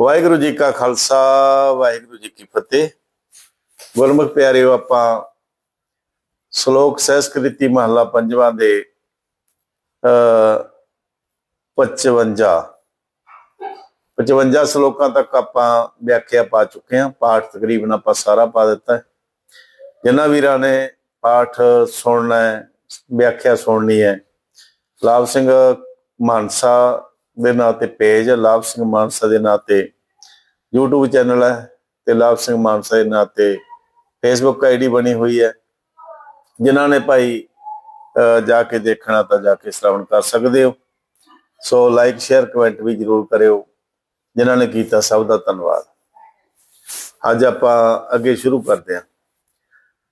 ਵਾਹਿਗੁਰੂ ਜੀ ਕਾ ਖਾਲਸਾ, ਵਾਹਿਗੁਰੂ ਜੀ ਕੀ ਫਤਿਹ। ਗੁਰਮੁਖ ਪਿਆਰਿਓ, ਆਪਾਂ ਸ਼ਲੋਕ ਸੰਸਕ੍ਰਿਤੀ ਮਹਲਾ ਪੰਜਵਾਂ ਦੇ ਅ 55 55 ਸ਼ਲੋਕਾਂ ਤੱਕ ਆਪਾਂ ਵਿਆਖਿਆ ਪਾ ਚੁੱਕੇ ਹਾਂ। ਪਾਠ ਤਕਰੀਬਨ ਆਪਾਂ ਸਾਰਾ ਪਾ ਦਿੱਤਾ ਹੈ। ਜਿਨ੍ਹਾਂ ਵੀਰਾਂ ਨੇ ਪਾਠ ਸੁਣਨਾ ਹੈ, ਵਿਆਖਿਆ ਸੁਣਨੀ ਹੈ। ਲਾਭ ਸਿੰਘ ਮਾਨਸਾ ਦੇ ਨਾਂ ਤੇ ਪੇਜ ਹੈ, ਲਾਭ ਸਿੰਘ ਮਾਨਸਾ ਦੇ ਨਾਂ ਤੇ YouTube ਚੈਨਲ ਹੈ ਤੇ ਲਾਭ ਸਿੰਘ ਮਾਨਸਾ ਦੇ ਨਾਂ ਤੇ Facebook ਆਈਡੀ ਬਣੀ ਹੋਈ ਹੈ। ਜਿਨ੍ਹਾਂ ਨੇ ਭਾਈ ਜਾ ਕੇ ਦੇਖਣਾ ਤਾਂ ਜਾ ਕੇ ਸ਼੍ਰਵਣ ਕਰ ਸਕਦੇ ਹੋ। ਸੋ ਲਾਈਕ ਸ਼ੇਅਰ ਕਮੈਂਟ ਵੀ ਜਰੂਰ ਕਰਿਓ। ਜਿਨ੍ਹਾਂ ਨੇ ਕੀਤਾ ਸਭ ਦਾ ਧੰਨਵਾਦ। ਅੱਜ ਆਪਾਂ ਅੱਗੇ ਸ਼ੁਰੂ ਕਰਦੇ ਹਾਂ।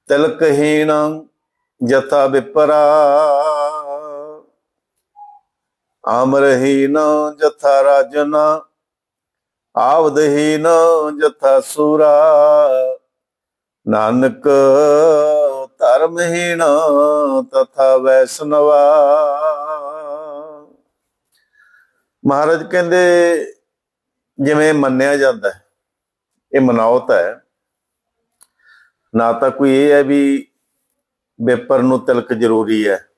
ਤਿਲਕਹੀਣ ਜਥਾ ਵਿਪਰਾ ਆਮਰਹੀਨ ਜਥਾ ਰਾਜਨਾ, ਆਵਦਹੀਨ ਜਥਾ ਸੂਰਾ। ਨਾਨਕ ਧਰਮਹੀਣ ਤਥਾ ਵੈਸਨਵਾ। ਮਹਾਰਾਜ ਕਹਿੰਦੇ, ਜਿਵੇਂ ਮੰਨਿਆ ਜਾਂਦਾ ਹੈ, ਇਹ ਮਨਾਉਤ ਹੈ। ਨਾ ਤਾਂ ਕੋਈ ਇਹ ਹੈ ਵੀ ਬੇਪਰ ਨੂੰ ਤਿਲਕ ਜ਼ਰੂਰੀ ਹੈ।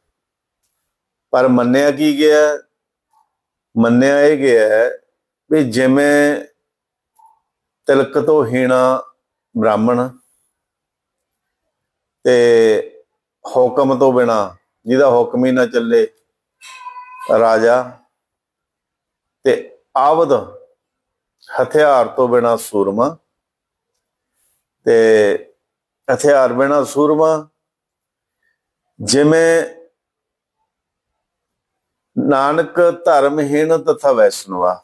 ਪਰ ਮੰਨਿਆ ਕੀ ਗਿਆ? ਮੰਨਿਆ ਇਹ ਗਿਆ ਹੈ ਵੀ ਜਿਵੇਂ ਤਿਲਕ ਤੋਂ ਹੀਣਾ ਬ੍ਰਾਹਮਣ ਤੇ ਹੁਕਮ ਤੋਂ ਬਿਨਾ ਜਿਹਦਾ ਹੁਕਮ ਹੀ ਨਾ ਚੱਲੇ ਰਾਜਾ ਤੇ ਆਵਦ ਹਥਿਆਰ ਤੋਂ ਬਿਨਾ ਸੂਰਮਾ ਤੇ ਹਥਿਆਰ ਬਿਨਾ ਸੂਰਮਾ ਜਿਵੇਂ ਨਾਨਕ ਧਰਮਹੀਣ ਤਥਾ ਵੈਸ਼ਨਵਾ।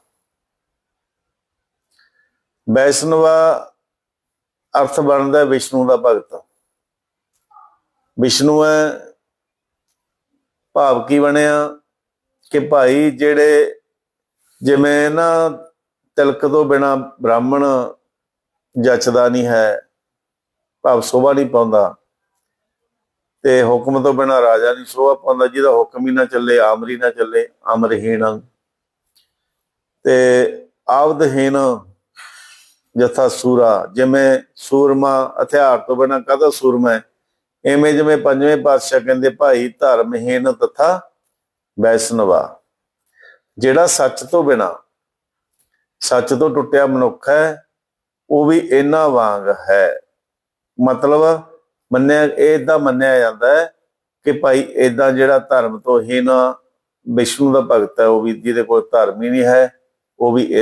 ਵੈਸ਼ਨਵਾ ਅਰਥ ਬਣਦਾ ਵਿਸ਼ਨੂੰ ਦਾ ਭਗਤ। ਵਿਸ਼ਨੂੰ ਹੈ ਭਾਵ ਕੀ ਬਣਿਆ ਕਿ ਭਾਈ ਜਿਹੜੇ ਜਿਵੇਂ ਨਾ ਤਿਲਕ ਤੋਂ ਬਿਨਾ ਬ੍ਰਾਹਮਣ ਜੱਚਦਾ ਨਹੀਂ ਹੈ, ਭਾਵ ਸੋਭਾ ਨਹੀਂ ਪਾਉਂਦਾ। ਤੇ ਹੁਕਮ ਤੋਂ ਬਿਨਾ ਰਾਜਾ ਨਹੀਂ ਸੋਭਾ ਪਾਉਂਦਾ, ਜਿਹਦਾ ਹੁਕਮ ਹੀ ਨਾ ਚੱਲੇ, ਆਮਰੀ ਨਾ ਚੱਲੇ ਅਮਰਹੀਣ ਤੇ ਆਵਦਹੀਣ ਜਥਾ ਸੂਰਾ, ਜਿਵੇਂ ਸੂਰਮਾ ਹਥਿਆਰ ਤੋਂ ਬਿਨਾ ਕਾਹਦਾ ਸੂਰਮਾ ਹੈ? ਐਵੇਂ ਜਿਵੇਂ ਪੰਜਵੇਂ ਪਾਤਸ਼ਾਹ ਕਹਿੰਦੇ, ਭਾਈ ਧਰਮਹੀਣ ਤਥਾ ਵੈਸ਼ਨਵਾ। ਜਿਹੜਾ ਸੱਚ ਤੋਂ ਬਿਨਾ, ਸੱਚ ਤੋਂ ਟੁੱਟਿਆ ਮਨੁੱਖ ਹੈ, ਉਹ ਵੀ ਇਹਨਾਂ ਵਾਂਗ ਹੈ। ਮਤਲਬ ਮੰਨਿਆ, ਇਹ ਇਦਾਂ ਮੰਨਿਆ ਜਾਂਦਾ ਹੈ ਕਿ ਭਾਈ ਇਦਾਂ ਜਿਹੜਾ ਧਰਮ ਤੋਂ ਹੀਨ ਵਿਸ਼ਨੂੰ ਦਾ ਭਗਤ ਹੈ, ਉਹ ਵੀ ਜਿਹਦੇ ਕੋਲ ਧਰਮ ਹੀ ਨਹੀਂ ਹੈ, ਉਹ ਵੀ